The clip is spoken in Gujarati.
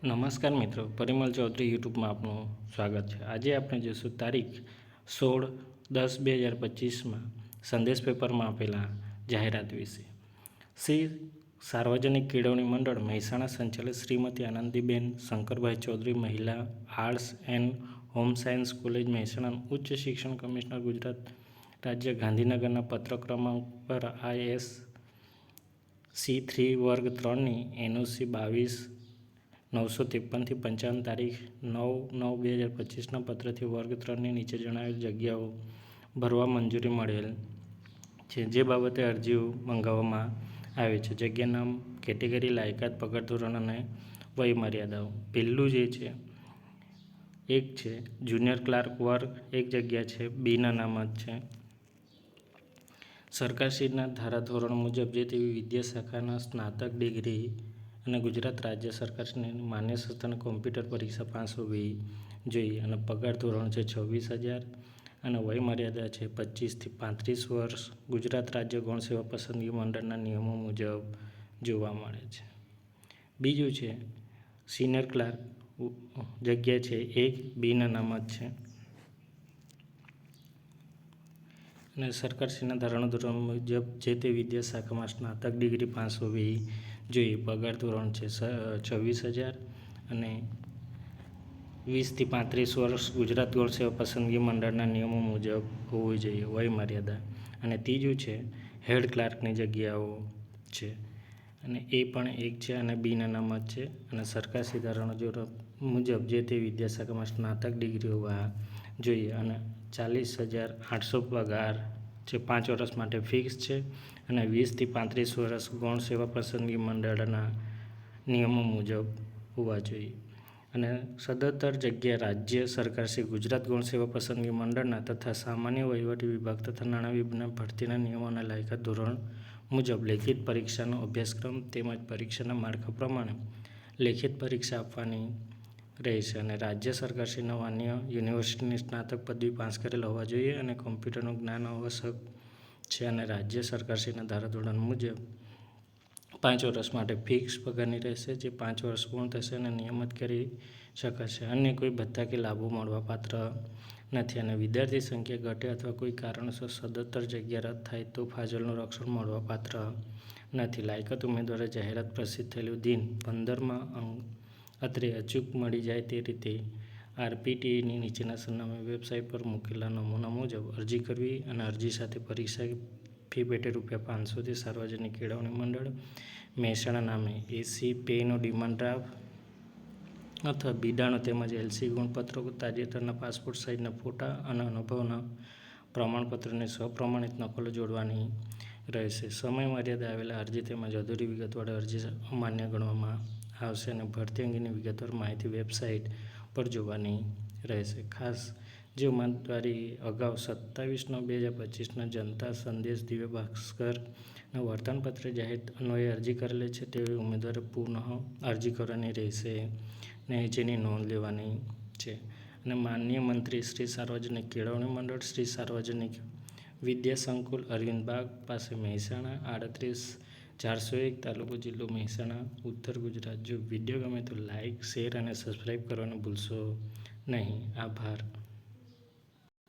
નમસ્કાર મિત્રો, પરિમલ ચૌધરી યુટ્યુબમાં આપનું સ્વાગત છે. આજે આપણે જોઈશું તારીખ સોળ દસ બે હજાર પચીસમાં સંદેશ પેપરમાં આપેલા જાહેરાત વિશે. શ્રી સાર્વજનિક કેળવણી મંડળ મહેસાણા સંચાલિત શ્રીમતી આનંદીબેન શંકરભાઈ ચૌધરી મહિલા arts and home science college Mehsana ઉચ્ચ શિક્ષણ કમિશનર ગુજરાત રાજ્ય ગાંધીનગરના પત્ર ક્રમાંક પર આઈએસ સી થ્રી વર્ગ ત્રણની એનઓસી બાવીસ નવસો ત્રેપનથી પંચાવન તારીખ નવ નવ બે હજાર પચીસના પત્રથી વર્ગ ત્રણની નીચે જણાવેલ જગ્યાઓ ભરવા મંજૂરી મળેલ છે. જે બાબતે અરજીઓ મંગાવવામાં આવે છે. જગ્યા નામ, કેટેગરી, લાયકાત, પગાર ધોરણ અને વયમર્યાદાઓ. પહેલું જે છે, એક છે, જુનિયર ક્લાર્ક વર્ગ એક જગ્યા છે, બીના જ છે. સરકારશ્રીના ધારાધોરણ મુજબ જે તેવી વિદ્યા શાખાના સ્નાતક ડિગ્રી અને ગુજરાત રાજ્ય સરકારની માન્ય સંસ્થાની કોમ્પ્યુટર પરીક્ષા પાસ હોવી જોઈએ. અને પગાર ધોરણ છે છવ્વીસ હજાર અને વયમર્યાદા છે પચીસથી પાંત્રીસ વર્ષ. ગુજરાત રાજ્ય ગૌણ સેવા પસંદગી મંડળના નિયમો મુજબ જોવા મળે છે. બીજું છે સિનિયર ક્લાર્ક જગ્યા છે એક બિન અનામત છે. અને સરકારશ્રીના ધારણા ધોરણ મુજબ જે તે વિદ્યા શાખામાં સ્નાતક ડિગ્રી પાસ હોવી જોઈએ. પગાર ધોરણ છે છવ્વીસ હજાર અને વીસથી પાંત્રીસ વર્ષ ગુજરાત ગોળ સેવા પસંદગી મંડળના નિયમો મુજબ હોવી જોઈએ, વય મર્યાદા અને ત્રીજું છે હેડ ક્લાર્કની જગ્યાઓ છે. અને એ પણ એક છે અને બિન અનામત છે. અને સરકાર ધારણા મુજબ જે તે વિદ્યાશાખામાં સ્નાતક ડિગ્રી હોવા જોઈએ. અને ચાલીસ હજાર આઠસો પગાર જે પાંચ વર્ષ માટે ફિક્સ છે અને વીસથી પાંત્રીસ વર્ષ ગૌણ સેવા પસંદગી મંડળના નિયમો મુજબ હોવા જોઈએ. અને સદંતર જગ્યા રાજ્ય સરકાર શ્રી ગુજરાત ગૌણ સેવા પસંદગી મંડળના તથા સામાન્ય વહીવટી વિભાગ તથા નાણાં વિભાગના ભરતીના નિયમોના લાયકા ધોરણ મુજબ લેખિત પરીક્ષાનો અભ્યાસક્રમ તેમજ પરીક્ષાના માળખા પ્રમાણે લેખિત પરીક્ષા આપવાની રહેશે અને રાજ્ય સરકારશ્રીના અન્ય યુનિવર્સિટીની સ્નાતક પદવી પાસ કરેલ હોવા જોઈએ અને કોમ્પ્યુટરનું જ્ઞાન આવશ્યક છે અને રાજ્ય સરકારશ્રીના ધારાધોરણ મુજબ પાંચ વર્ષ માટે ફિક્સ પગારની રહેશે, જે પાંચ વર્ષ પૂર્ણ થશે અને નિયમિત કરી શકાશે. અન્ય કોઈ ભથ્થા કે લાભો મળવાપાત્ર નથી અને વિદ્યાર્થી સંખ્યા ઘટે અથવા કોઈ કારણસર સદંતર જગ્યા રદ થાય તો ફાજલનું રક્ષણ મળવાપાત્ર નથી. લાયકાત ઉમેદવારે જાહેરાત પ્રસિદ્ધ થયેલું દિન પંદરમાં અત્રે અચૂક મળી જાય તે રીતે આરપીટીની નીચેના સરનામે વેબસાઇટ પર મૂકેલા નમૂના મુજબ અરજી કરવી અને અરજી સાથે પરીક્ષા ફી પેટે રૂપિયા પાંચસોથી સાર્વજનિક કેળવણી મંડળ, મહેસાણા નામે એસી પેનો ડિમાન્ડ ડ્રાફ્ટ અથવા બિડાણો તેમજ એલસી ગુણપત્રો, તાજેતરના પાસપોર્ટ સાઇઝના ફોટા અને અનુભવના પ્રમાણપત્રની સ્વપ્રમાણિત નકલો જોડવાની રહેશે. સમય મર્યાદા આવેલા અરજી તેમજ અધૂરી વિગતવાળી અરજી અમાન્ય ગણવામાં આવશે અને ભરતી અંગેની વિગતવાર માહિતી વેબસાઇટ પર જોવાની રહેશે. ખાસ જે ઉમેદવારી અગાઉ સત્તાવીસ નવ બે હજાર પચીસના જનતા સંદેશ દિવ્ય ભાસ્કરના વર્તનપત્ર જાહેર અન્વયે અરજી કરેલી છે, તેવી ઉમેદવારે પુનઃ અરજી કરવાની રહેશે ને જેની નોંધ લેવાની છે. અને માન્ય મંત્રી શ્રી સાર્વજનિક કેળવણી મંડળ, શ્રી સાર્વજનિક વિદ્યા સંકુલ અરવિંદ બાગ પાસે મહેસાણા આડત્રીસ ચારસો એક તાલુકો જિલ્લો મહેસાણા, ઉત્તર ગુજરાત. જો વીડિયો ગમે તો લાઇક શેર અને સબસ્ક્રાઈબ કરવાનું ભૂલશો નહીં. આભાર.